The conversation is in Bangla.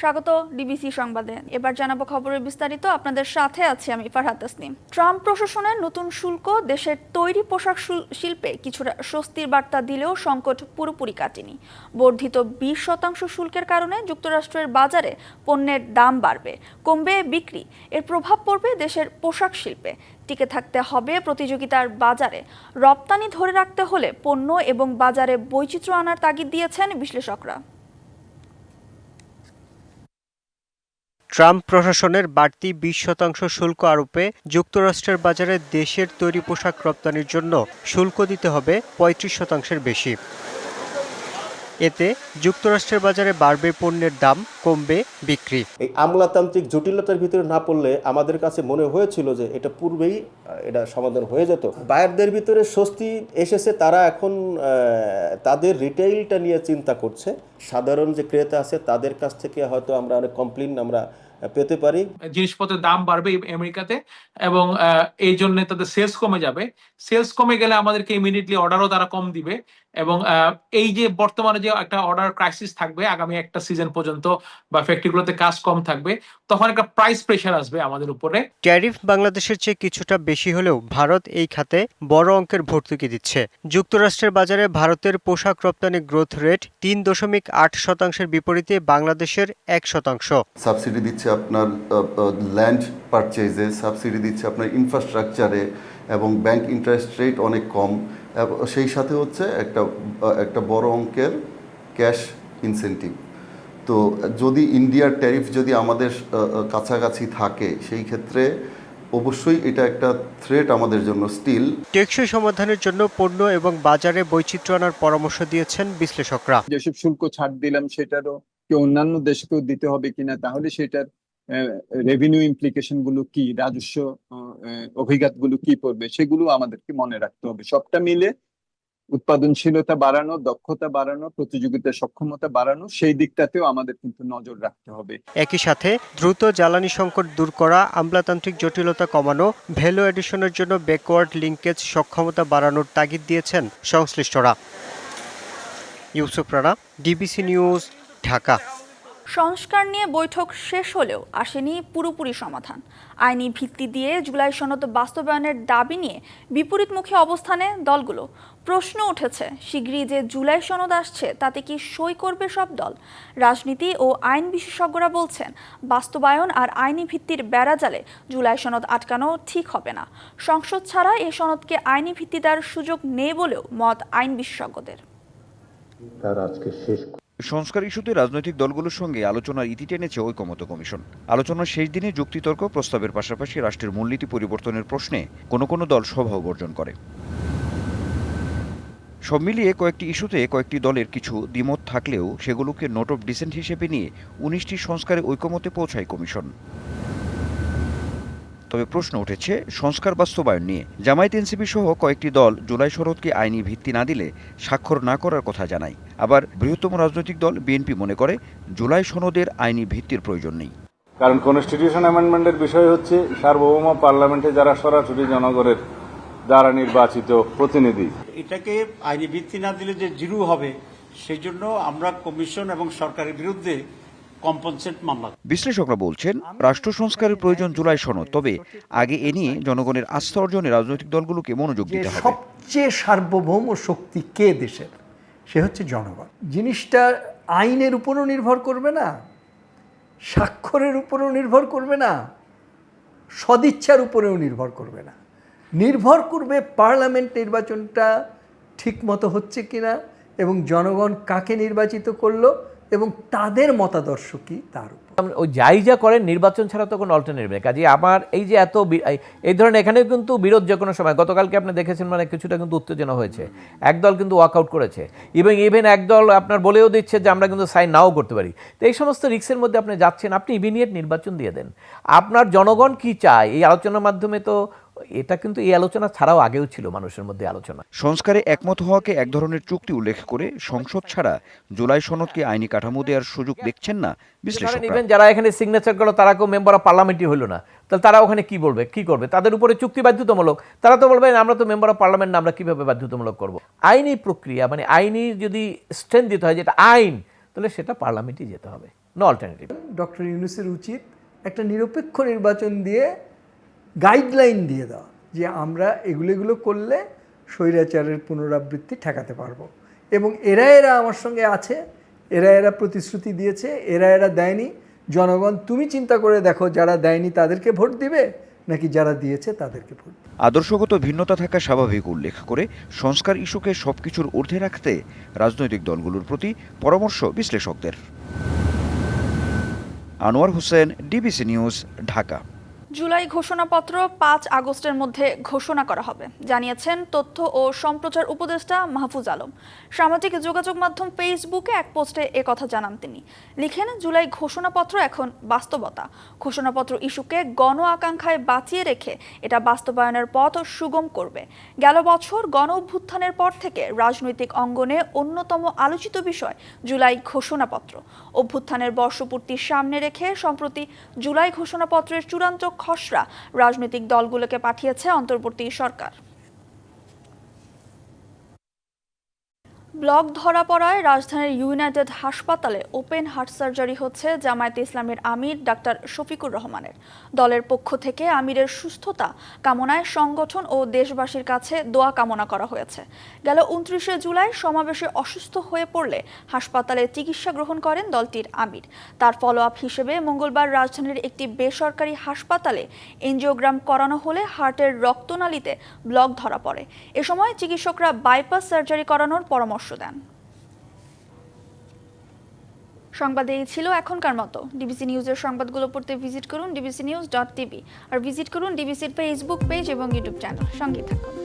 স্বাগত ডিবিসি সংবাদে। এবার জানাব খবরের বিস্তারিত। আপনাদের সাথে আছি আমি ফারহাদ তাসনিম। ট্রাম্প প্রশাসনের নতুন শুল্ক দেশের তৈরি পোশাক শিল্পে কিছুটা স্বস্তির বার্তা দিলেও সংকট পুরোপুরি কাটেনি। বর্ধিত বিশ শতাংশ শুল্কের কারণে যুক্তরাষ্ট্রের বাজারে পণ্যের দাম বাড়বে, কমবে বিক্রি। এর প্রভাব পড়বে দেশের পোশাক শিল্পে। টিকে থাকতে হবে প্রতিযোগিতার বাজারে। রপ্তানি ধরে রাখতে হলে পণ্য এবং বাজারে বৈচিত্র্য আনার তাগিদ দিয়েছেন বিশ্লেষকরা। ট্রাম্প প্রশাসনের বাড়তি বিশ শতাংশ শুল্ক আরোপে যুক্তরাষ্ট্রের বাজারে দেশের তৈরি পোশাক রপ্তানির জন্য শুল্ক দিতে হবে পঁয়ত্রিশ শতাংশের বেশি। এতে যুক্তরাষ্ট্রের বাজারে বাড়বে পণ্যের দাম, কমবে বিক্রি। এই আমলাতান্ত্রিক জটিলতার ভিতরে না পড়লে আমাদের কাছে মনে হয়েছিল যে এটা পূর্বেই এটা সমাধান হয়ে যেত। বায়ারদের ভিতরে স্বস্তি এসেছে, তারা এখন তাদের রিটেইলটা নিয়ে চিন্তা করছে। সাধারণ যে ক্রেতা আছে, তাদের কাছ থেকে হয়তো আমরা অনেক কমপ্লেন আমরা পেতে পারি। জিনিসপত্রের দাম বাড়বে আমেরিকাতে এবং এই জন্য তাদের সেলস কমে যাবে। সেলস কমে গেলে আমাদেরকে ইমিডিয়েটলি অর্ডারও তারা কম দিবে এবং এই যে বর্তমানে যে একটা অর্ডার ক্রাইসিস থাকবে আগামী একটা সিজন পর্যন্ত বা ফ্যাক্টরিগুলোতে কাজ কম থাকবে তখন একটা প্রাইস প্রেশার আসবে আমাদের উপরে। ট্যারিফ বাংলাদেশের চেয়ে কিছুটা বেশি হলেও ভারত এই খাতে বড় অঙ্কের ভর্তুকি দিচ্ছে। যুক্তরাষ্ট্রের বাজারে ভারতের পোশাক রপ্তানি গ্রোথ রেট তিন দশমিক আট শতাংশের বিপরীতে বাংলাদেশের এক শতাংশ। সাবসিডি দিচ্ছে আপনার ল্যান্ড পারচেজে সাবসিডি দিচ্ছে আপনার ইনফ্রাস্ট্রাকচারে এবং ব্যাংক ইন্টারেস্ট রেট অনেক কম। সেই সাথে হচ্ছে একটা একটা বড় অঙ্কের ক্যাশ ইনসেন্টিভ তো যদি ইন্ডিয়ার ট্যারিফ যদি আমাদের কাছাকাছি থাকে সেই ক্ষেত্রে অবশ্যই এটা একটা থ্রেট আমাদের জন্য স্টিল টেকসই সমাধানের জন্য পণ্য এবং বাজারে বৈচিত্র্য আনার পরামর্শ দিয়েছেন বিশ্লেষকরা। যেসব শুল্ক ছাড় দিলাম সেটারও কি অন্যান্য দেশকেও দিতে হবে কিনা তাহলে সেটার রেভিনিউ ইমপ্লিকেশনগুলো কি, রাজস্ব অভিঘাতগুলো কি পড়বে, সেগুলো আমাদেরকে মনে রাখতে হবে। সবটা মিলে উৎপাদনশীলতা বাড়ানো, দক্ষতা বাড়ানো প্রতিযোগিতা সক্ষমতা বাড়ানো, সেই দিকটাতেও আমাদের কিন্তু নজর রাখতে হবে। একই সাথে দ্রুত জ্বালানি সংকট দূর করা, আমলাতান্ত্রিক জটিলতা কমানো, ভ্যালু এডিশনের জন্য ব্যাকওয়ার্ড লিঙ্কেজ সক্ষমতা বাড়ানোর তাগিদ দিয়েছেন সংশ্লিষ্টরা। Yusuf Rana, DBC news, Dhaka. সংস্কার নিয়ে বৈঠক শেষ হলেও আসেনি পুরোপুরি সমাধান। আইনি ভিত্তি দিয়ে জুলাই সনদ বাস্তবায়নের দাবি নিয়ে বিপরীতমুখী অবস্থানে দলগুলো। প্রশ্ন উঠেছে, শীঘ্রই যে জুলাই সনদ আসছে, তাতে কি সই করবে সব দল? রাজনীতি ও আইন বিশেষজ্ঞরা বলছেন, বাস্তবায়ন আর আইনি ভিত্তির বেড়াজালে জুলাই সনদ আটকানো ঠিক হবে না। সংসদ ছাড়া এই সনদকে আইনি ভিত্তি দেওয়ার সুযোগ নেই বলেও মত আইন বিশেষজ্ঞদের। সংস্কার ইস্যুতে রাজনৈতিক দলগুলোর সঙ্গে আলোচনার ইতি টেনেছে ঐকমত্য কমিশন। আলোচনার শেষ দিনে যুক্তিতর্ক প্রস্তাবের পাশাপাশি রাষ্ট্রের মূলনীতি পরিবর্তনের প্রশ্নে কোনো কোনো দল সভাও বর্জন করে। সব মিলিয়ে কয়েকটি ইস্যুতে কয়েকটি দলের কিছু দ্বিমত থাকলেও সেগুলোকে নোট অফ ডিসেন্ট হিসেবে নিয়ে উনিশটি সংস্কারে ঐকমতে পৌঁছায় কমিশন। তবে প্রশ্ন উঠেছে সংস্কার বাস্তবায়ন নিয়ে। জামায়াত এনসিপি সহ কয়েকটি দল জুলাই শরৎকে আইনি ভিত্তি না দিলে স্বাক্ষর না করার কথা জানায়। আবার বৃহত্তম রাজনৈতিক দল বিএনপি মনে করে জুলাই সনদের আইনি ভিত্তির প্রয়োজন নেই। কারণ কনস্টিটিউশন অ্যামেন্ডমেন্টের বিষয় হচ্ছে সার্বভৌম পার্লামেন্টে যারা সরাসরি জনগণের দ্বারা নির্বাচিত প্রতিনিধি। এটাকে আইনি ভিত্তি না দিলে যে জিরু হবে সেই জন্য আমরা কমিশন এবং সরকারের বিরুদ্ধে কম্পনসেট মামলা বিশ্লেষকরা বলছেন রাষ্ট্র সংস্কারের প্রয়োজন জুলাই সনদ তবে আগে এ নিয়ে জনগণের আস্থা অর্জনে রাজনৈতিক দলগুলোকে মনোযোগ দিতে হবে। সবচেয়ে সার্বভৌম শক্তি কে দেশের? সে হচ্ছে জনগণ। জিনিসটা আইনের উপরও নির্ভর করবে না, স্বাক্ষরের উপরও নির্ভর করবে না, সদিচ্ছার উপরেও নির্ভর করবে না। নির্ভর করবে পার্লামেন্ট নির্বাচনটা ঠিকমতো হচ্ছে কি না এবং জনগণ কাকে নির্বাচিত করল এবং তাদের মতাদর্শ কি? তার উপর। ওই যাই যা করেন, নির্বাচন ছাড়া তো কোনো অল্টারনেটিভ নেই কাজে আমার এই যে এত এই- ধরনের এখানে কিন্তু বিরোধ যে কোনো সময়। গতকালকে আপনি দেখেছেন মানে কিছুটা কিন্তু উত্তেজনা হয়েছে। একদল কিন্তু ওয়াকআউট করেছে। এবং ইভেন একদল আপনার বলেও দিচ্ছে যে আমরা কিন্তু সাইন নাও করতে পারি। তো এই সমস্ত রিক্সের মধ্যে আপনি যাচ্ছেন। আপনি ইমিডিয়েট নির্বাচন দিয়ে দেন। আপনার জনগণ কি চায়? এই আলোচনার মাধ্যমে তো এটা কিন্তু এই আলোচনা ছাড়াও আগেও ছিল মানুষের মধ্যে আলোচনা। সংস্কারে একমত হওয়াকে এক ধরনের চুক্তি উল্লেখ করে সংসদ ছাড়া জুলাই সনদকে আইনি কাঠামো দেওয়ার সুযোগ দেখছেন না বিশ্লেষকরা। ইভেন যারা এখানে সিগনেচার করল তারা কেউ মেম্বার অফ পার্লামেন্টই হলো না। তাহলে তারা ওখানে কি বলবে? কি করবে? তাদের উপরে চুক্তি বাধ্যতামূলক। তারা তো বলবে আমরা তো মেম্বার অফ পার্লামেন্ট না আমরা কীভাবে বাধ্যতামূলক করব? আইনি প্রক্রিয়া মানে আইনি যদি স্ট্রেন্থ দিতে হয় যেটা আইন তাহলে সেটা পার্লামেন্টই যেতে হবে নো অল্টারনেটিভ ডক্টর ইউনুসের উচিত একটা নিরপেক্ষ নির্বাচন দিয়ে গাইডলাইন দিয়ে দেওয়া যে আমরা এগুলো এগুলো করলে স্বৈরাচারের পুনরাবৃত্তি ঠেকাতে পারব। এবং এরা এরা আমার সঙ্গে আছে, এরা এরা প্রতিশ্রুতি দিয়েছে, এরা এরা দেয়নি। জনগণ, তুমি চিন্তা করে দেখো যারা দেয়নি তাদেরকে ভোট দিবে, নাকি যারা দিয়েছে তাদেরকে ভোট আদর্শগত ভিন্নতা থাকা স্বাভাবিক উল্লেখ করে সংস্কার ইস্যুকে সবকিছুর ঊর্ধ্বে রাখতে রাজনৈতিক দলগুলোর প্রতি পরামর্শ বিশ্লেষকদের। Anwar Hossain, DBC news, Dhaka. July ঘোষণাপত্র পাঁচ আগস্টের মধ্যে ঘোষণা করা হবে। জানিয়েছেন তথ্য ও সম্প্রচার উপদেষ্টা মাহফুজ আলম। সামাজিক যোগাযোগ মাধ্যম ফেসবুকে এক পোস্টে কথা জানান তিনি। লিখেন, জুলাই ঘোষণাপত্র এখন বাস্তবতা। ঘোষণাপত্র ইস্যুকে গণ আকাঙ্ক্ষায় বাঁচিয়ে রেখে এটা বাস্তবায়নের পথ সুগম করবে। গেল বছর গণ অভ্যুত্থানের পর থেকে রাজনৈতিক অঙ্গনে অন্যতম আলোচিত বিষয় জুলাই ঘোষণাপত্র। অভ্যুত্থানের বর্ষপূর্তির সামনে রেখে সম্প্রতি জুলাই ঘোষণাপত্রের চূড়ান্ত খসড়া। রাজনৈতিক দলগুলোকে পাঠিয়েছে অন্তর্বর্তী সরকার। ব্লক ধরা পড়ায় রাজধানীর ইউনাইটেড হাসপাতালে ওপেন হার্ট সার্জারি হচ্ছে জামায়াতে ইসলামের আমির ডাক্তার শফিকুর রহমানের। দলের পক্ষ থেকে আমিরের সুস্থতা কামনায় সংগঠন ও দেশবাসীর কাছে দোয়া কামনা করা হয়েছে। গেল উনত্রিশে জুলাই সমাবেশে অসুস্থ হয়ে পড়লে হাসপাতালে চিকিৎসা গ্রহণ করেন দলটির আমির। তার ফলো আপ হিসেবে মঙ্গলবার রাজধানীর একটি বেসরকারি হাসপাতালে এনজিওগ্রাম করানো হলে হার্টের রক্তনালীতে ব্লক ধরা পড়ে। এ সময় চিকিৎসকরা বাইপাস সার্জারি করানোর পরামর্শ দেন। সংবাদ এই ছিল এখনকার মতো। ডিবিসি নিউজের সংবাদগুলো পড়তে ভিজিট করুন ডিবিসি নিউজ ডট টিভি আর ভিজিট করুন ডিবিসির ফেসবুক পেজ এবং ইউটিউব চ্যানেল সঙ্গে থাকুন।